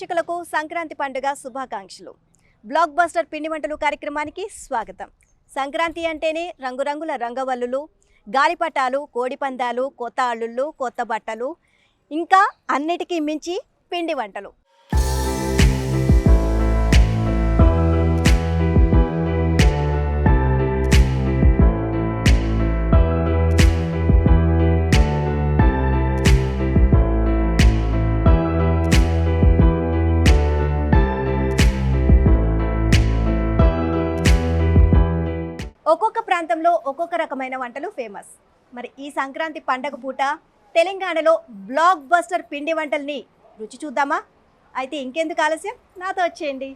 ప్రేక్షకులకు సంక్రాంతి పండుగ శుభాకాంక్షలు. బ్లాక్ బస్టర్ పిండి వంటలు కార్యక్రమానికి స్వాగతం. సంక్రాంతి అంటేనే రంగురంగుల రంగవల్లులు గాలిపటాలు కోడిపందాలు కొత్త అల్లుళ్ళు కొత్త బట్టలు ఇంకా అన్నిటికీ మించి పిండి వంటలు. ఒక్కొక్క రకమైన వంటలు ఫేమస్. మరి ఈ సంక్రాంతి పండగ పూట తెలంగాణలో బ్లాక్ బస్టర్ పిండి వంటల్ని రుచి చూద్దామా? అయితే ఇంకెందుకు ఆలస్యం? నాతో వచ్చేయండి.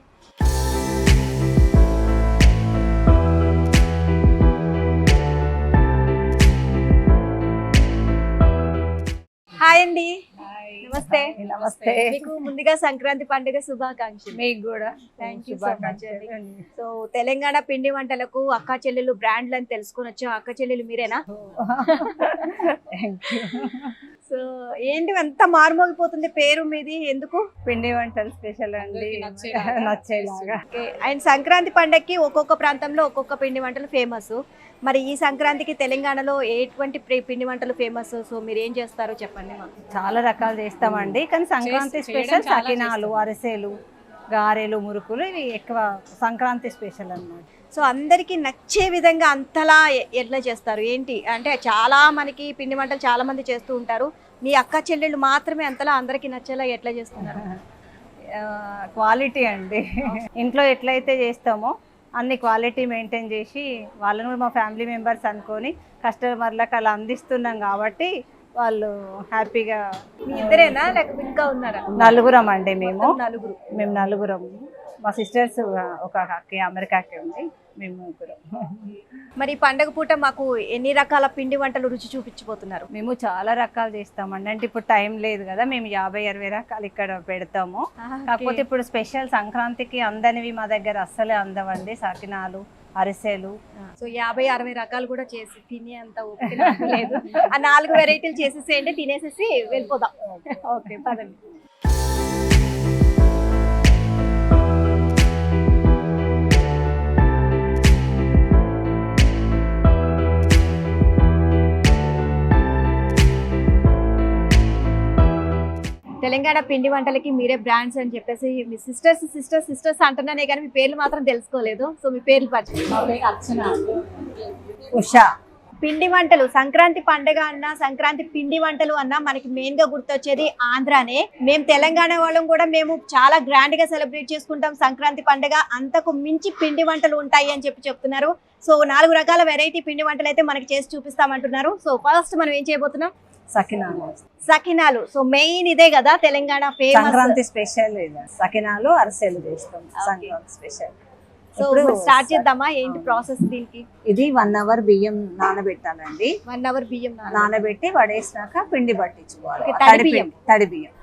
హాయ్ అండి. నమస్తే. నమస్తే. మీకు ముందుగా సంక్రాంతి పండుగ శుభాకాంక్షలు. మీకు కూడా. Thank you so much so Telangana పిండి వంటలకు అక్క చెల్లెలు బ్రాండ్లు అని తెలుసుకొని వచ్చాం. అక్క చెల్లెలు మీరేనా? సో ఏంటి అంత మారుమోగిపోతుంది పేరు మీది? ఎందుకు? పిండి వంటలు స్పెషల్ అండి. నచ్చేలాగా. అండ్ సంక్రాంతి పండగకి ఒక్కొక్క ప్రాంతంలో ఒక్కొక్క పిండి వంటలు ఫేమస్ మరి ఈ సంక్రాంతికి తెలంగాణలో ఎటువంటి పిండి వంటలు ఫేమస్ సో మీరు ఏం చేస్తారో చెప్పండి మాకు. చాలా రకాలు చేస్తామండి. కానీ సంక్రాంతి స్పెషల్ సకినాలు అరిసెలు గారెలు మురుకులు ఇవి ఎక్కువ సంక్రాంతి స్పెషల్ అన్నమాట. సో అందరికీ నచ్చే విధంగా అంతలా ఎట్లా చేస్తారు. ఏంటి? అంటే చాలా మనకి పిండి వంటలు చాలా మంది చేస్తూ ఉంటారు. మీ అక్క చెల్లెళ్ళు మాత్రమే అంతలా అందరికీ నచ్చేలా ఎట్లా చేస్తున్నారు. క్వాలిటీ అండి. ఇంట్లో ఎట్లయితే చేస్తామో అన్ని క్వాలిటీ మెయింటైన్ చేసి వాళ్ళని కూడా మా ఫ్యామిలీ మెంబర్స్ అనుకొని కస్టమర్లకు అలా అందిస్తున్నాం కాబట్టి వాళ్ళు హ్యాపీగా మీ ఇద్దరేనా? లేకపోతే ఇంకా ఉన్నారా? నలుగురం అండి మేము. నలుగురు. మేము నలుగురం. మా సిస్టర్స్ ఒక అక్క అమెరికాకి ఉంది. మేము ముగ్గురం. మరి పండగ పూట మాకు ఎన్ని రకాల పిండి వంటలు రుచి చూపించబోతున్నారు? మేము చాలా రకాలు చేస్తామండి. అంటే ఇప్పుడు టైం లేదు కదా మేము యాభై అరవై రకాలు ఇక్కడ పెడతాము. కాకపోతే ఇప్పుడు స్పెషల్ సంక్రాంతికి అందనివి మా దగ్గర అస్సలే అందవండి. సకినాలు అరిసెలు. సో యాభై అరవై రకాలు కూడా చేసి తినే అంత లేదు. ఆ నాలుగు వెరైటీలు చేసేసేయండి తినేసేసి వెళ్ళిపోదాం. ఓకే పదండి. తెలంగాణ పిండి వంటలకి మీరే బ్రాండ్స్ అని చెప్పేసి మీ సిస్టర్స్ సిస్టర్స్ సిస్టర్స్ అంటున్నానే కానీ మీ పేర్లు మాత్రం తెలుసుకోలేదు. సో మీ పేర్లు పరిచయం ఉషా. పిండి వంటలు సంక్రాంతి పండగ అన్నా సంక్రాంతి పిండి వంటలు అన్నా మనకి మెయిన్గా గుర్తొచ్చేది ఆంధ్రానే. మేము తెలంగాణ వాళ్ళం కూడా మేము చాలా గ్రాండ్గా సెలబ్రేట్ చేసుకుంటాం సంక్రాంతి పండగ. అంతకు మించి పిండి వంటలు ఉంటాయి అని చెప్పి చెప్తున్నారు. సో నాలుగు రకాల వెరైటీ పిండి వంటలు అయితే మనకి చేసి చూపిస్తామంటున్నారు. సో ఫస్ట్ మనం ఏం చేయబోతున్నాం? సకినాలు. సకినాలు. సో మెయిన్ ఇదే కదా తెలంగాణ సంక్రాంతి స్పెషల్ సకినాలు అరిసెలు చేస్తాం. సంక్రాంతి స్పెషల్. సో స్టార్ట్ చేద్దామా? ఏంటి ప్రాసెస్ దీనికి? ఇది వన్ అవర్ బియ్యం నానబెట్టాలండి. వన్ అవర్ బియ్యం. నానబెట్టి వడేసినాక పిండి పట్టించుకోవాలి. తడి బియ్యం. తడి బియ్యం.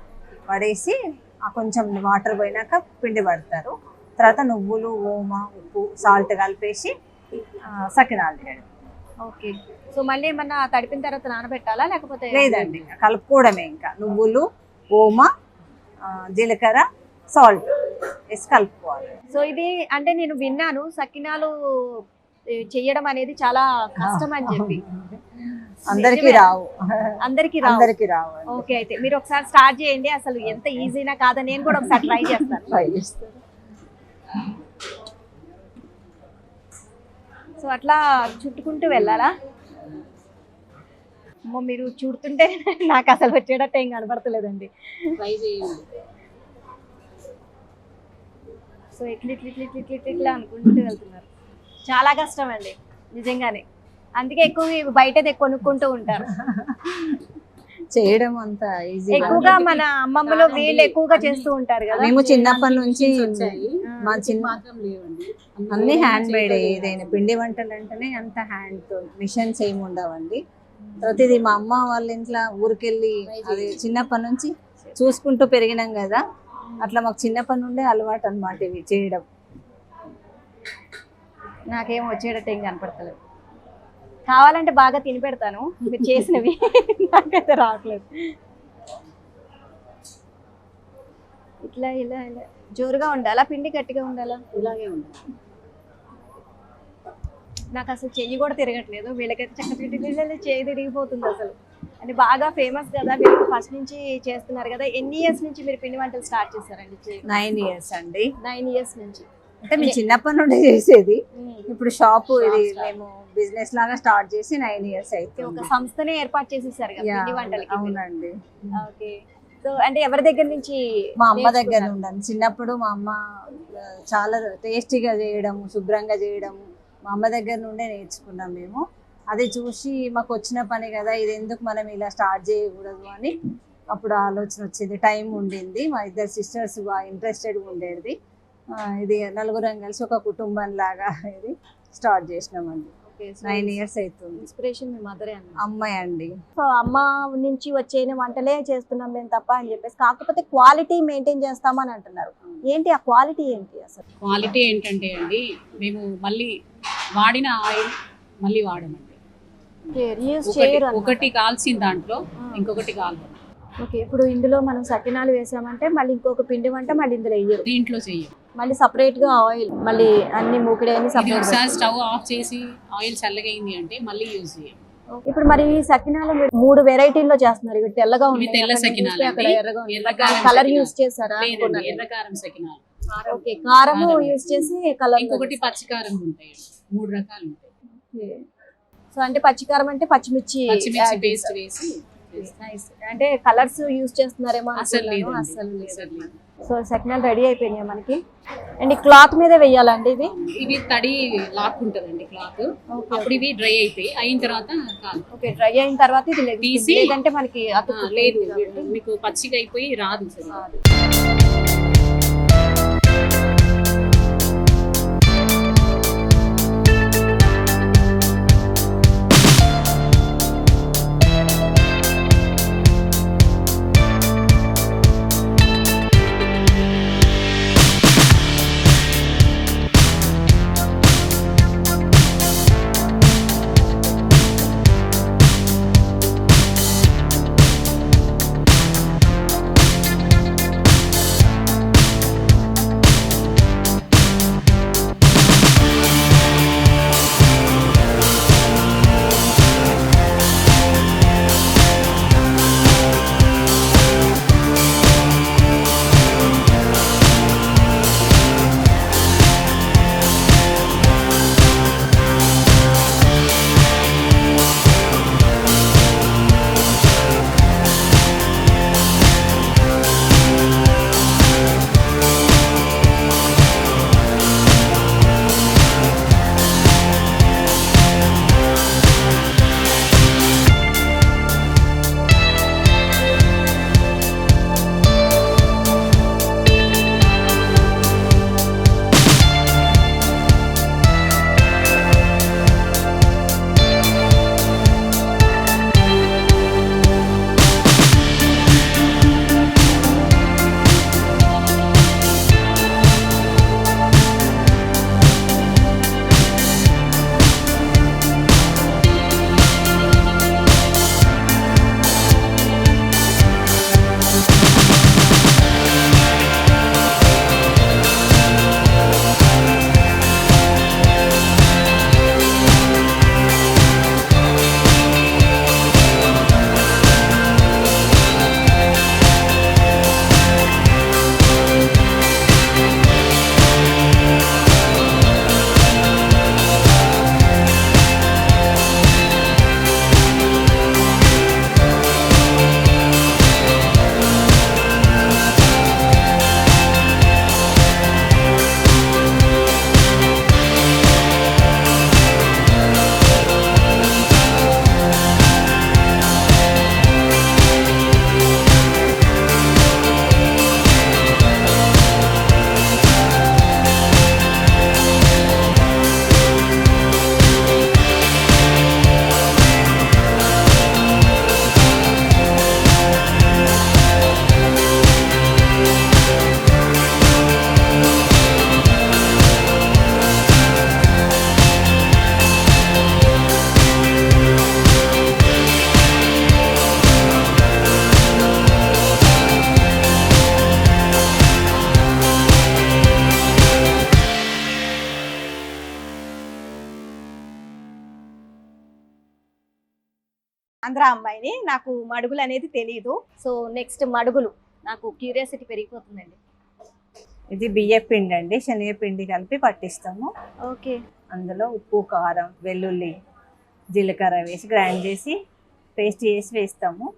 వడేసి ఆ కొంచెం వాటర్ పోయినాక పిండి పడతారు. తర్వాత నువ్వులు ఓమ ఉప్పు సాల్ట్ కలిపేసి సకినాలు చేయడం ఓకే. సో మళ్ళీ ఏమన్నా తడిపిన తర్వాత నానబెట్టాలా? లేకపోతే లేదండి కలుపుకోవడమే ఇంకా. నువ్వులు ఓమ జీలకర్ర సాల్ట్ వేసి కలుపుకోవాలి. సో ఇది అంటే నేను విన్నాను సకినాలు చెయ్యడం అనేది చాలా కష్టం అని చెప్పి. అందరికి. రావు. అందరికి రావు. అందరికి రావు ఓకే అయితే మీరు ఒకసారి స్టార్ట్ చేయండి. అసలు ఎంత ఈజీనా కాదా నేను కూడా ఒకసారి ట్రై చేస్తాను. ట్రై చేస్తారు సో అట్లా చుట్టుకుంటూ వెళ్ళాలా? అమ్మో మీరు చుడుతుంటే నాకు అసలు వచ్చేటట్టు ఏం కనబడతలేదండి. సో ఇట్లా ఇట్లా ఇట్లా ఇట్లా ఇట్లా ఇట్లా అనుకుంటూ వెళ్తున్నారు. చాలా కష్టం అండి నిజంగానే. అందుకే ఎక్కువ బయట కొనుక్కుంటూ ఉంటారు. చేయడం అంత ఈజీ ఎక్కువగా మన అమ్మమ్మలు వీళ్ళు ఎక్కువగా చేస్తూ ఉంటారు కదా? మేము చిన్నప్పటి నుంచి మా చిన్న అన్ని హ్యాండ్ మేడ్ ఏదైనా పిండి వంటలు అంటేనే అంత హ్యాండ్తో మిషన్స్ ఏమి ఉండవండి. తర్వాత ఇది మా అమ్మ వాళ్ళ ఇంట్లో ఊరికెళ్ళి అది చిన్నప్పటి నుంచి చూసుకుంటూ పెరిగినాం కదా. అట్లా మాకు చిన్నప్పటి నుండే అలవాటు అన్నమాట ఇవి చేయడం. నాకేం వచ్చేటట్టు ఏం కనపడతలేదు. కావాలంటే బాగా తిని పెడతాను. మీరు చేసినవి. నాకైతే రావట్లేదు. ఇట్లా ఇలా ఇలా. జోరుగా ఉండాలా? పిండి గట్టిగా ఉండాలా? ఇలాగే ఉంది నాకు అసలు చెయ్యి కూడా తిరగట్లేదు. వీళ్ళకైతే చక్క చిట్టి చెయ్యి తిరిగిపోతుంది అసలు. అంటే బాగా ఫేమస్ కదా. మీరు ఫస్ట్ నుంచి చేస్తున్నారు కదా. ఎన్ని ఇయర్స్ నుంచి మీరు పిండి వంటలు స్టార్ట్ చేశారండి నైన్ ఇయర్స్ అండి. నైన్ ఇయర్స్ నుంచి. అంటే మేము చిన్నప్పటి నుండి చేసేది. ఇప్పుడు షాప్ ఇది. మేము బిజినెస్ లాగా స్టార్ట్ చేసి నైన్ ఇయర్స్ అయితే ఒక సంస్థనే ఏర్పాటు చేసేసారు అవునండి. ఓకే సో అంటే ఎవరి దగ్గర నుంచి మా అమ్మ దగ్గర? ఉండండి చిన్నప్పుడు మా అమ్మ చాలా టేస్టీగా చేయడం శుభ్రంగా చేయడం మా అమ్మ దగ్గర నుండే నేర్చుకున్నాం మేము. అది చూసి మాకు వచ్చిన పని కదా ఇది ఎందుకు మనం ఇలా స్టార్ట్ చేయకూడదు అని అప్పుడు ఆలోచన వచ్చింది. టైం ఉండింది. మా ఇద్దరు సిస్టర్స్ బాగా ఇంట్రెస్టెడ్గా ఉండేది. ఇది నలుగురం కలిసి ఒక కుటుంబం లాగా ఇది స్టార్ట్ చేసినామండి. నైన్ ఇయర్స్ అవుతుంది ఇన్స్పిరేషన్ మీ మదరే అన్న అమ్మాయి అండి. సో అమ్మ నుంచి వచ్చే వంటలే చేస్తున్నాం మేము తప్ప అని చెప్పేసి కాకపోతే క్వాలిటీ మెయింటైన్ చేస్తామని అంటున్నారు. ఏంటి ఆ క్వాలిటీ ఏంటి అసలు? క్వాలిటీ ఏంటంటే అండి మేము మళ్ళీ వాడిన ఆయిల్ మళ్ళీ వాడమండి. రీయూజ్ ఒకటి చేయరు అన్నమాట. ఒకటి కాల్సిన దాంట్లో ఇంకొకటి కాల్వం ఓకే ఇప్పుడు ఇందులో మనం సకినాలు వేసామంటే మళ్ళీ ఇంకొక పిండి వంట మళ్ళీ ఇందులో వేయరు. దీంట్లో చెయ్యం మళ్ళీ సపరేట్గా ఆయిల్ మళ్ళీ అన్ని మూకిడని సపరేట్ ఒకసారి స్టవ్ ఆఫ్ చేసి ఆయిల్ చల్లగైంది అంటే మళ్ళీ యూజ్ చేయం. ఇప్పుడు మరి ఈ సకినాలు మూడు వెరైటీల్లో చేస్తున్నారు. ఇవి తెల్లగా ఉన్నాయి. తెల్ల సకినాలు అక్కడ. ఎర్రగా ఉంది కలర్. యూస్ చేశారా. ఎర్రకారం సకినాలు. ఓకే కారము కారం. యూస్ చేసి కలర్ ఇంకొకటి పచ్చికారం ఉంటాయి. మూడు రకాలు ఉంటాయి. సో అంటే పచ్చికారం అంటే పచ్చిమిర్చి పచ్చిమిర్చి పేస్ట్. వేసి అంటే కలర్స్ యూస్ చేస్తున్నారేమో అసలు. లేదు. అసలు లేదు. సో సకినాలు రెడీ అయిపోయినాయి మనకి. అండ్ క్లాత్ మీద వేయాలండి ఇవి ఇవి తడి లాక్కుంటదండి క్లాత్. అప్పుడు ఇవి డ్రై అయితాయి అయిన తర్వాత ఓకే డ్రై అయిన తర్వాత ఇది లేదంటే మనకి లేదు. మీకు పచ్చిగా అయిపోయి రాదు. ఆంధ్ర అమ్మాయిని నాకు మడుగులు అనేది తెలియదు సో నెక్స్ట్ మడుగులు. నాకు క్యూరియాసిటీ పెరిగిపోతుందండి. ఇది బియ్య పిండి అండి. శనగపిండి కలిపి పట్టిస్తాము. ఓకే. అందులో ఉప్పు కారం వెల్లుల్లి జీలకర్ర వేసి గ్రైండ్ చేసి పేస్ట్ చేసి వేస్తాము.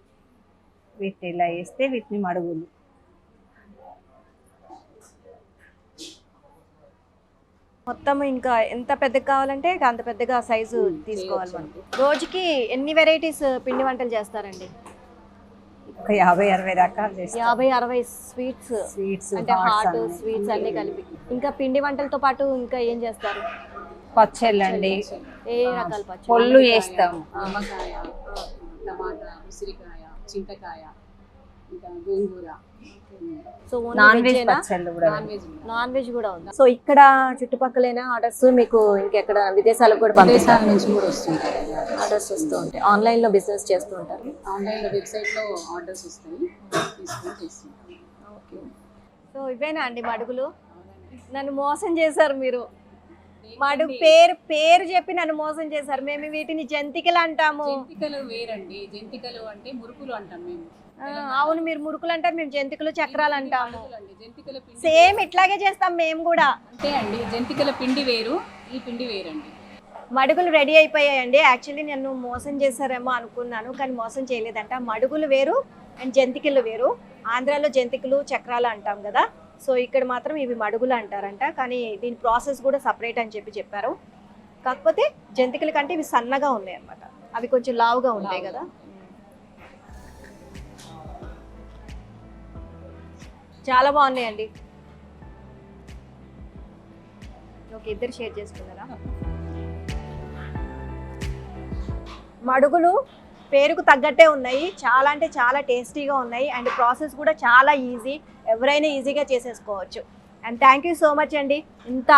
వీటిని ఇలా వేస్తే వీటిని మడుగులు. మొత్తం ఇంకా ఎంత పెద్దగా కావాలంటే అంత పెద్దగా సైజు తీసుకోవాలి మనం. రోజుకి ఎన్ని వెరైటీస్ పిండి వంటలు చేస్తారండి? ఒక యాభై అరవై రకాలు చేస్తాం. యాభై అరవై స్వీట్స్ స్వీట్స్ అంటే హాట్ స్వీట్స్ అన్ని. కలిపి. ఇంకా పిండి వంటలతో పాటు ఇంకా ఏం చేస్తారు? పచ్చళ్ళండి. ఏ రకాల పచ్చడి పొల్లు చేస్తాము టమాటా ఉసిరికాయ చింతకాయ ఇంకా గోంగూర. So non veg non veg కూడా ఉంది. సో ఇక్కడ చుట్టుపక్కలైన ఆర్డర్స్ మీకు ఇంకెక్కడ విదేశాలకు కూడా పంపిస్తారు దేశాల నుంచి కూడా వస్తుంటాయి. ఆర్డర్స్ వస్తూ ఉంటాయి. ఆన్లైన్లో బిజినెస్ చేస్తూ ఉంటారు. ఆన్లైన్లో వెబ్సైట్లో ఆర్డర్స్ వస్తాయి. తీసుకొని చేస్తుంటాం. ఓకే సో ఇవేనా అండి మడుగులు నన్ను మోసం చేశారు మీరు. మడుగు పేరు పేరు చెప్పి నన్ను మోసం చేశారు. మేము వీటిని జంతికలు అంటాము. జంతికలు వేరండి. జంతికలు అంటే మురుకులు అంటాం మేము. అవును మీరు మురుకులు అంటారు మేము జంతికలు చక్రాలు అంటాము. జంతికల పిండి సేమ్ ఇట్లాగే చేస్తాం మేము కూడా. అంతే అండి. జంతికల పిండి వేరు ఈ పిండి వేరండి. మడుగులు రెడీ అయిపోయాయండి. యాక్చువల్లీ నన్ను మోసం చేశారేమో అనుకున్నాను కానీ మోసం చేయలేదంట. మడుగులు వేరు అండ్ జంతికలు వేరు. ఆంధ్రాలో జంతికలు చక్రాలు అంటాం కదా. సో ఇక్కడ మాత్రం ఇవి మడుగులు అంటారంట. కానీ దీని ప్రాసెస్ కూడా సపరేట్ అని చెప్పి చెప్పారు. కాకపోతే జంతికల కంటే ఇవి సన్నగా ఉన్నాయి అన్నమాట. అవి కొంచెం లావుగా ఉంటాయి కదా. చాలా బాగున్నాయండి. ఓకే ఇద్దరు షేర్ చేసుకున్నారా మడుగులు పేరుకు తగ్గట్టే ఉన్నాయి. చాలా అంటే చాలా టేస్టీగా ఉన్నాయి. అండ్ ప్రాసెస్ కూడా చాలా ఈజీ. ఎవరైనా ఈజీగా చేసేసుకోవచ్చు. And thank you so much అండి. ఇంత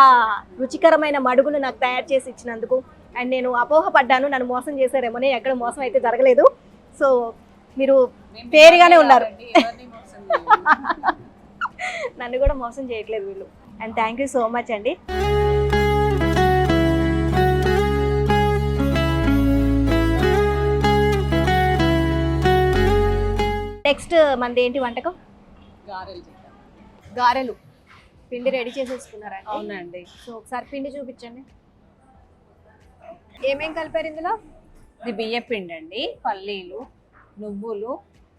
రుచికరమైన మడుగులు నాకు తయారు చేసి ఇచ్చినందుకు. అండ్ నేను అపోహపడ్డాను. నన్ను మోసం చేశారేమోనే. ఎక్కడ మోసం అయితే జరగలేదు. సో మీరు పేరుగానే ఉన్నారు. నన్ను కూడా మోసం చేయట్లేదు వీళ్ళు. And thank you so much అండి. నెక్స్ట్ మనది ఏంటి వంటకం? గారెలు గారెలు. పిండి రెడీ చేసేసుకున్నారండి అవునండి. సో ఒకసారి పిండి చూపించండి. ఏమేం కలిపారు ఇందులో? ఇది బియ్య పిండి అండి. పల్లీలు నువ్వులు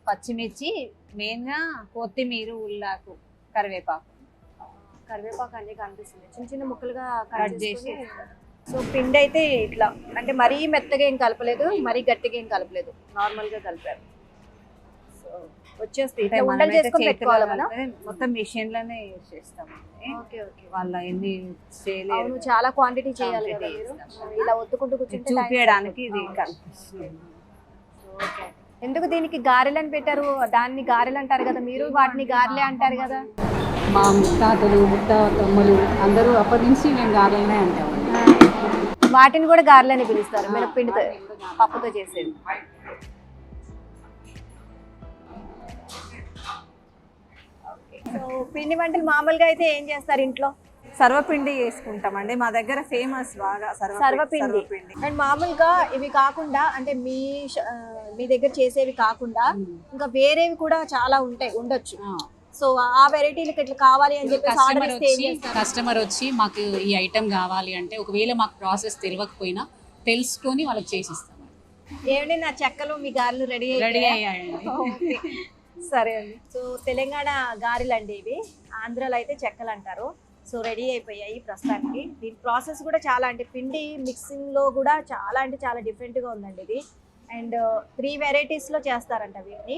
పచ్చిమిర్చి మెయిన్గా కొత్తిమీర ఉల్లాకు కరివేపాకు. కరివేపాకు అన్ని కనిపిస్తుంది చిన్న చిన్న ముక్కలుగా కట్ చేసి. చేసి. సో పిండి అయితే ఇట్లా. అంటే మరీ మెత్తగా ఏం కలపలేదు మరీ గట్టిగా ఏం కలపలేదు. నార్మల్గా కలిపారు. సో వచ్చేస్తే ఇట్లా ఉండలు చేసుకొని పెట్టుకోవాలి మనం మొత్తం మిషన్లోనే యూజ్ ఓకే ఓకే. వాళ్ళ ఎన్ని చేయలేరు చాలా క్వాంటిటీ చేయాలి కదా మీరు. చేస్తాం. ఇలా ఒత్తుకుంటూ కూర్చుంటే చూపించడానికి ఇది. కనిపిస్తుంది. ఓకే. ఎందుకు దీనికి గారెలు అని పెట్టారు? దాన్ని గారెలు అంటారు కదా మీరు వాటిని గారెలే అంటారు కదా. మా ముత్తాతలు ముత్త తమ్ములు అందరూ అప్పటి నుంచి మేము గారెలనే అంటామండి. వాటిని కూడా గారెలు అని పిలుస్తారు మినప్పిండితో పప్పుతో చేసేది. పిండి వంటలు మామూలుగా అయితే ఏం చేస్తారు ఇంట్లో? సర్వపిండి చేసుకుంటామండి. మా దగ్గర ఫేమస్ బాగా సర్వ సర్వపిండి. అండ్ మామూలుగా ఇవి కాకుండా అంటే మీ ష- ఆ, మీ దగ్గర చేసేవి కాకుండా ఇంకా వేరేవి కూడా చాలా ఉంటాయి ఉండొచ్చు. సో ఆ వెరైటీలకు ఇట్లా కావాలి అని చెప్పేసి ఆర్డర్ కస్టమర్ ఇస్తే ఏం వచ్చి చేస్తారు? కస్టమర్ వచ్చి మాకు ఈ ఐటెం కావాలి అంటే ఒకవేళ మాకు ప్రాసెస్ తెలియకపోయినా తెలుసుకొని వాళ్ళకి చేసిస్తాం ఏమండి నా చెక్కలు మీ గారెలు రెడీ రెడీ అయ్యాయండి. సరే అండి. సో తెలంగాణ గారెలు అండి ఇవి ఆంధ్రాలో అయితే చెక్కలు అంటారు. సో రెడీ అయిపోయాయి ప్రస్తుతానికి. దీని ప్రాసెస్ కూడా చాలా అంటే పిండి మిక్సింగ్లో కూడా చాలా అంటే చాలా డిఫరెంట్గా ఉందండి ఇది. అండ్ త్రీ వెరైటీస్లో చేస్తారంట వీటిని.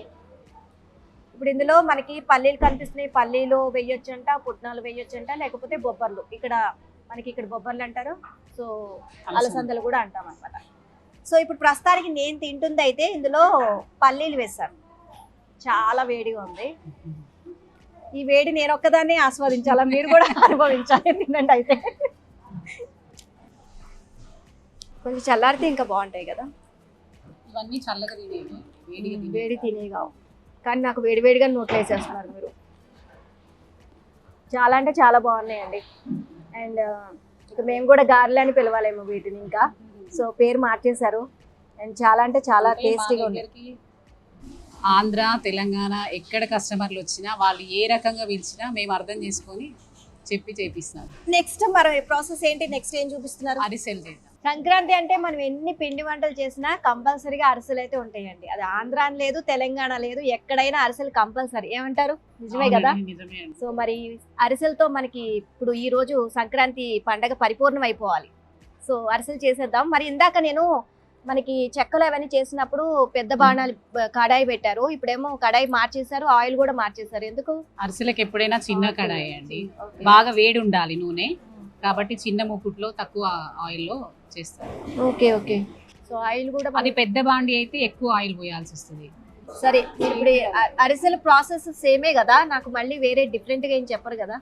ఇప్పుడు ఇందులో మనకి పల్లీలు కనిపిస్తున్నాయి. పల్లీలు వేయొచ్చంట పుట్నాలు వేయొచ్చంట లేకపోతే బొబ్బర్లు. ఇక్కడ మనకి ఇక్కడ బొబ్బర్లు అంటారు. సో అలసందలు కూడా అంటాం అనమాట సో ఇప్పుడు ప్రస్తుతానికి నేను తింటుంది అయితే ఇందులో పల్లీలు వేస్తాను చాలా వేడిగా ఉంది. ఈ వేడి నేను ఒక్కదాన్ని ఆస్వాదించాలా? మీరు కూడా అనుభవించాలి తినండి అయితే. కొంచెం చల్లారితే ఇంకా బాగుంటాయి కదా. ఇవన్నీ చల్లగా తినేవి. వేడి తినేగా కానీ నాకు వేడి వేడిగా నోట్లో వేసేస్తున్నారు మీరు. చాలా అంటే చాలా బాగున్నాయండి. అండ్ ఇక మేము కూడా గారెలు అని పిలవాలేమో వీటిని ఇంకా. సో పేరు మార్చేశారు. అండ్ చాలా అంటే చాలా టేస్టీగా ఉంది. ఆంధ్ర తెలంగాణ ఎక్కడ కస్టమర్లు వచ్చినా వాళ్ళు ఏ రకంగా పిలిచినా మేము అర్థం చేసుకొని చెప్పి చేపిస్తున్నాం నెక్స్ట్ మరి ప్రాసెస్ ఏంటి? నెక్స్ట్ ఏం చూపిస్తున్నారు? అరిసెలు చేద్దాం. సంక్రాంతి అంటే మనం ఎన్ని పిండి వంటలు చేసినా కంపల్సరీగా అరిసెలు అయితే ఉంటాయండి. అది ఆంధ్ర లేదు తెలంగాణ లేదు ఎక్కడైనా అరిసెలు కంపల్సరీ. ఏమంటారు? నిజమే కదా? సో మరి అరిసెలతో మనకి ఇప్పుడు ఈ రోజు సంక్రాంతి పండగ పరిపూర్ణం అయిపోవాలి సో అరిసెలు చేసేద్దాం. మరి ఇందాక నేను మనకి చెక్కలు అవన్నీ చేసినప్పుడు పెద్ద బాణాలు కడాయి పెట్టారు. ఇప్పుడేమో కడాయి మార్చేశారు ఆయిల్ కూడా మార్చేశారు. ఎందుకు? అరిసెలకు ఎప్పుడైనా చిన్న కడాయి అండి. బాగా వేడి ఉండాలి నూనె కాబట్టి చిన్న ముకుట్లో తక్కువ ఆయిల్లో చేస్తారు. Okay okay. సో ఆయిల్ కూడా అది పెద్ద బాండి అయితే ఎక్కువ ఆయిల్ పోయాల్సి వస్తుంది. సరే ఇప్పుడు అరిసెల ప్రాసెస్ సేమే కదా? నాకు మళ్ళీ వేరే డిఫరెంట్గా ఏం చెప్పరు కదా?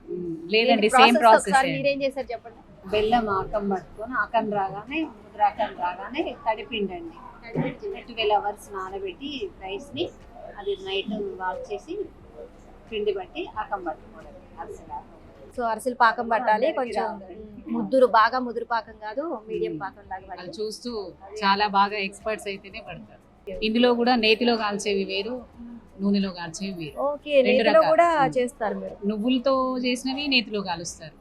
లేదండి సేమ్ ప్రాసెస్ మీరేం చేశారు చెప్పండి? బెల్లం ఆకం పట్టుకొని ఆకం రాగానే ముద్రాకం రాగానే తడిపిండండి ట్వెల్వ్ అవర్స్ నానబెట్టి రైస్ని అది నైట్ వాష్ చేసి పిండి బట్టి ఆకం పట్టుకోవడం అరిసెల ఆకం. సో అరిసెలు పాకం పట్టాలి కొంచెం ముద్దురు బాగా ముదురు పాకం కాదు మీడియం పాకం లాగా చూస్తూ చాలా బాగా ఎక్స్పర్ట్స్ అయితేనే పడతారు. ఇందులో కూడా నేతిలో కాల్చేవి వేరు నూనెలో కాల్చేవి వేరు. ఓకే నేతిలో. కూడా చేస్తారు మీరు. నువ్వులతో చేసినవి నేతిలో కాలుస్తారు.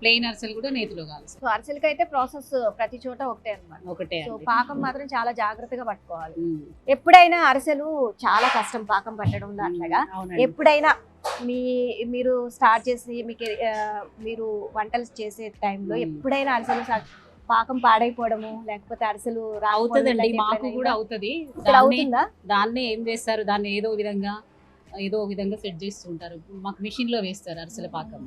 ప్లెయిన్ అరిసెలు కూడా నేతిలో కాలుస్తారు సో అరిసెలకి అయితే ప్రాసెస్ ప్రతి చోట ఒకటే అన్నమాట. ఒకటే సో పాకం మాత్రం చాలా జాగ్రత్తగా పట్టుకోవాలి. ఎప్పుడైనా అరిసెలు చాలా కష్టం పాకం పట్టడం అవునండి. ఎప్పుడైనా మీ మీరు స్టార్ట్ చేసి మీకు మీరు వంటలు చేసే టైంలో. ఎప్పుడైనా అరిసెలు పాకం పాడైపోవడము లేకపోతే అరిసెలు అవుతుందండి మాకు కూడా? అవుతుంది. అవుతుందా? దాన్ని ఏం చేస్తారు దాన్ని ఏదో విధంగా ఏదో విధంగా సెట్ చేస్తుంటారు. మాకు మిషన్లో వేస్తారు అరిసెల పాకం.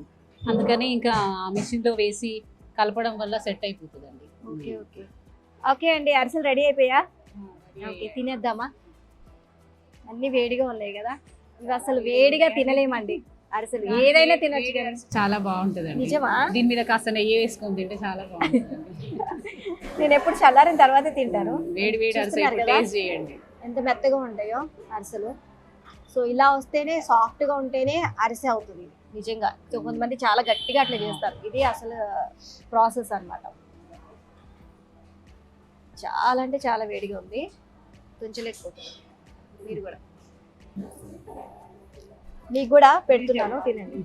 అందుకని ఇంకా మిషన్లో వేసి కలపడం వల్ల సెట్ అయిపోతుందండి. Okay okay. ఓకే అండి అరిసెలు రెడీ అయిపోయా? ఓకే తినేద్దామా? అన్ని వేడిగా ఉన్నాయి కదా ఇవి అసలు వేడిగా తినలేమండి అరిసెలు. ఏదైనా తినొచ్చు చాలా బాగుంటుందండి. నిజమా? దీని మీద కాస్త నెయ్యి వేసుకొని తింటే చాలా బాగుంటుంది నేను ఎప్పుడు చల్లారిన తర్వాతే తింటారు. వేడి వేడి? టేస్ట్ చేయండి. ఎంత మెత్తగా ఉంటాయో అరిసెలు. సో ఇలా వస్తేనే సాఫ్ట్గా ఉంటేనే అరిసె అవుతుంది. నిజంగా. కొంతమంది చాలా గట్టిగా అట్లా చేస్తారు. ఇది అసలు ప్రాసెస్ అన్నమాట. చాలా అంటే చాలా వేడిగా ఉంది. తుంచలేకపోతుంది మీరు కూడా. మీకు కూడా పెడుతున్నాను తినండి.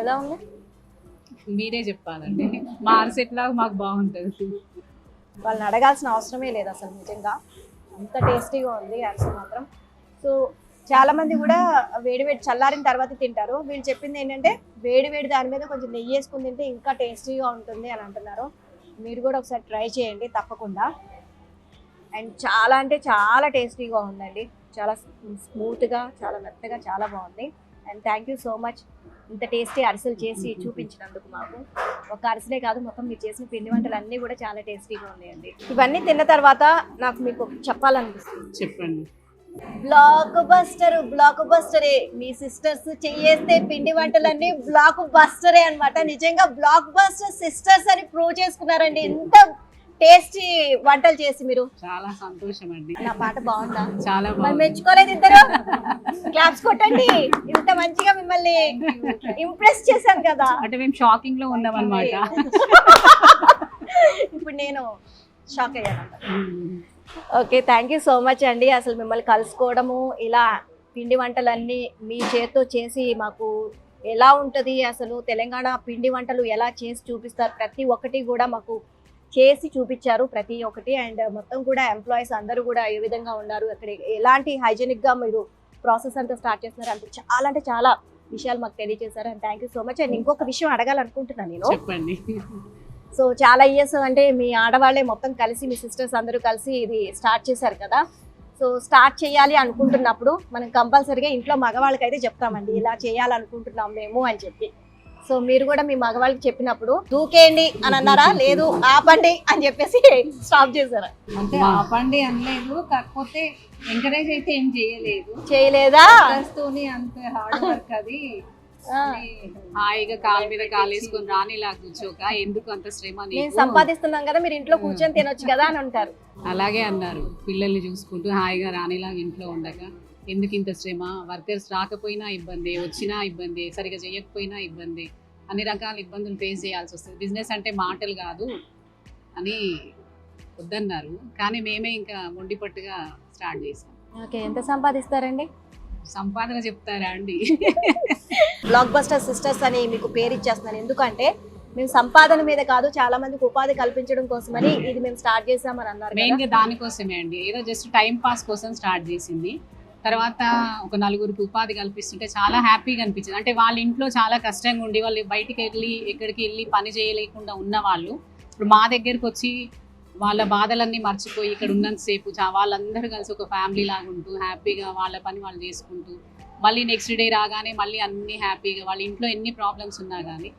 ఎలా ఉంది? మీరే చెప్పాలండి. మా అరిసె ఎట్లా మాకు బాగుంటుంది. వాళ్ళని అడగాల్సిన అవసరమే లేదు అసలు నిజంగా. అంత టేస్టీగా ఉంది అరిసె మాత్రం. సో చాలా మంది కూడా వేడి వేడి చల్లారిన తర్వాత తింటారు. వీళ్ళు చెప్పింది ఏంటంటే వేడి వేడి దాని మీద కొంచెం నెయ్యి వేసుకుని తింటే ఇంకా టేస్టీగా ఉంటుంది అని అంటున్నారు. మీరు కూడా ఒకసారి ట్రై చేయండి తప్పకుండా. అండ్ చాలా అంటే చాలా టేస్టీగా ఉందండి. చాలా స్మూత్గా చాలా మెత్తగా చాలా బాగుంది. And thank you so much. ఇంత టేస్టీ అరిసెలు చేసి చూపించినందుకు మాకు. ఒక అరిసెలే కాదు మొత్తం మీరు చేసిన పిండి వంటలు అన్నీ కూడా చాలా టేస్టీగా ఉన్నాయండి. ఇవన్నీ తిన్న తర్వాత నాకు మీకు చెప్పాలనిపిస్తుంది. చెప్పండి. బ్లాక్ బస్టర్ బ్లాక్ బస్టరే మీ సిస్టర్స్ చెయ్యేస్తే పిండి వంటలన్నీ బ్లాక్ బస్టరే అన్నమాట. నిజంగా బ్లాక్ బస్టర్ సిస్టర్స్ అని ప్రూవ్ చేసుకున్నారండి. ఇంత టేస్టీ వంటలు చేసి మీరు. చాలా సంతోషం అండి నా పాట బాగుందా? చాలా మెచ్చుకోలేదు ఇద్దరు? క్లాప్స్ కొట్టండి. ఇంత మంచిగా మిమ్మల్ని ఇంప్రెస్ చేశాను కదా. అంటే మేము షాకింగ్లో ఉన్నాం అనమాట ఇప్పుడు నేను షాక్ అయ్యాను okay thank you so much అండి. అసలు మిమ్మల్ని కలుసుకోవడము ఇలా పిండి వంటలన్నీ మీ చేత్తో చేసి మాకు ఎలా ఉంటుంది అసలు తెలంగాణ పిండి వంటలు ఎలా చేసి చూపిస్తారు ప్రతి ఒక్కటి కూడా మాకు చేసి చూపించారు ప్రతి ఒక్కటి. అండ్ మొత్తం కూడా ఎంప్లాయీస్ అందరూ కూడా ఏ విధంగా ఉన్నారు అక్కడ ఎలాంటి హైజెనిక్గా మీరు ప్రాసెస్ అంతా స్టార్ట్ చేస్తున్నారు అంటే చాలా అంటే చాలా విషయాలు మాకు తెలియజేశారు. And thank you so much and ఇంకొక విషయం అడగాలనుకుంటున్నాను నేను. చెప్పండి. సో చాలా ఇయర్స్ అంటే మీ ఆడవాళ్ళే మొత్తం కలిసి మీ సిస్టర్స్ అందరూ కలిసి ఇది స్టార్ట్ చేశారు కదా. సో స్టార్ట్ చేయాలి అనుకుంటున్నప్పుడు మనం కంపల్సరీగా ఇంట్లో మగవాళ్ళకి అయితే చెప్తామండి ఇలా చేయాలనుకుంటున్నాం మేము అని చెప్పి. సో మీరు కూడా మీ మగవాళ్ళకి చెప్పినప్పుడు దూకేయండి అని అన్నారా? లేదు ఆపండి అని చెప్పేసి స్టాప్ చేశారా? అంటే ఆపండి అనలేదు కాకపోతే ఎంకరేజ్ అయితే ఏం చేయలేదు. చేయలేదా? అంత హార్డ్ వర్క్ అది హాయిగా కాలు మీద కాలు వేసుకొని రానిలా కూర్చోక ఎందుకు అంత శ్రమ సంపాదిస్తున్నాం కదా మీరు ఇంట్లో కూర్చొని తినొచ్చు కదా అని అంటారు. అలాగే అన్నారు. పిల్లల్ని చూసుకుంటూ హాయిగా రానిలాగా ఇంట్లో ఉండగా ఎందుకు ఇంత శ్రమ? వర్కర్స్ రాకపోయినా ఇబ్బంది వచ్చినా ఇబ్బంది సరిగా చేయకపోయినా ఇబ్బంది. అన్ని రకాల ఇబ్బందులు ఫేస్ చేయాల్సి వస్తుంది. బిజినెస్ అంటే మాటలు కాదు అని వద్దన్నారు. కానీ మేమే ఇంకా మొండిపట్టుగా స్టార్ట్ చేసాం ఓకే ఎంత సంపాదిస్తారండి? సంపాదన చెప్తారా అండి? బ్లాక్ బస్టర్ సిస్టర్స్ అని మీకు పేరు ఇచ్చేస్తున్నాను. ఎందుకంటే మేము సంపాదన మీద కాదు చాలా మందికి ఉపాధి కల్పించడం కోసమని ఇది మేము స్టార్ట్ చేసామని అన్నారు. మెయిన్గా దానికోసమే అండి. ఏదో జస్ట్ టైం పాస్ కోసం స్టార్ట్ చేసింది. తర్వాత ఒక నలుగురికి ఉపాధి కల్పిస్తుంటే చాలా హ్యాపీగా అనిపించింది. అంటే వాళ్ళ ఇంట్లో చాలా కష్టంగా ఉండి వాళ్ళు బయటికి వెళ్ళి ఎక్కడికి వెళ్ళి పని చేయలేకుండా ఉన్న వాళ్ళు ఇప్పుడు మా దగ్గరికి వచ్చి వాళ్ళ బాధలన్నీ మర్చిపోయి ఇక్కడ ఉన్నంతసేపు వాళ్ళందరూ కలిసి ఒక ఫ్యామిలీ లాగా ఉంటూ హ్యాపీగా వాళ్ళ పని వాళ్ళు చేసుకుంటూ మళ్ళీ నెక్స్ట్ డే రాగానే మళ్ళీ అన్ని హ్యాపీగా వాళ్ళ ఇంట్లో ఎన్ని ప్రాబ్లమ్స్ ఉన్నా కానీ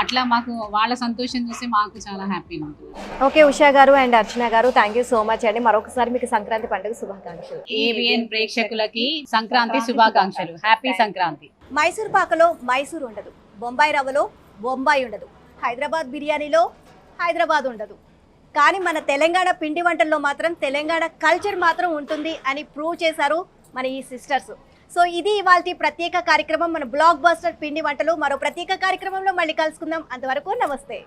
అట్లా మాకు వాళ్ళ సంతోషం చూస్తే మాకు చాలా హ్యాపీగా ఉంటుంది. ఓకే ఉషా గారు అండ్ అర్చన గారు థ్యాంక్ యూ సో మచ్ అండి. మరొకసారి మీకు సంక్రాంతి పండుగ శుభాకాంక్షలు. ఏవిఎన్ ప్రేక్షకులకి సంక్రాంతి శుభాకాంక్షలు. హ్యాపీ సంక్రాంతి. మైసూర్ పాకలో మైసూర్ ఉండదు. బొంబాయి రవ్వలో బొంబాయి ఉండదు. హైదరాబాద్ బిర్యానీలో హైదరాబాద్ ఉండదు. కానీ మన తెలంగాణ పిండి వంటల్లో మాత్రం తెలంగాణ కల్చర్ మాత్రం ఉంటుంది అని ప్రూవ్ చేశారు మన ఈ సిస్టర్స్ సో ఇది ఇవాళ ప్రత్యేక కార్యక్రమం మన బ్లాక్ బస్టర్ పిండి వంటలు. మరో ప్రత్యేక కార్యక్రమంలో మళ్ళీ కలుసుకుందాం. అంతవరకు నమస్తే.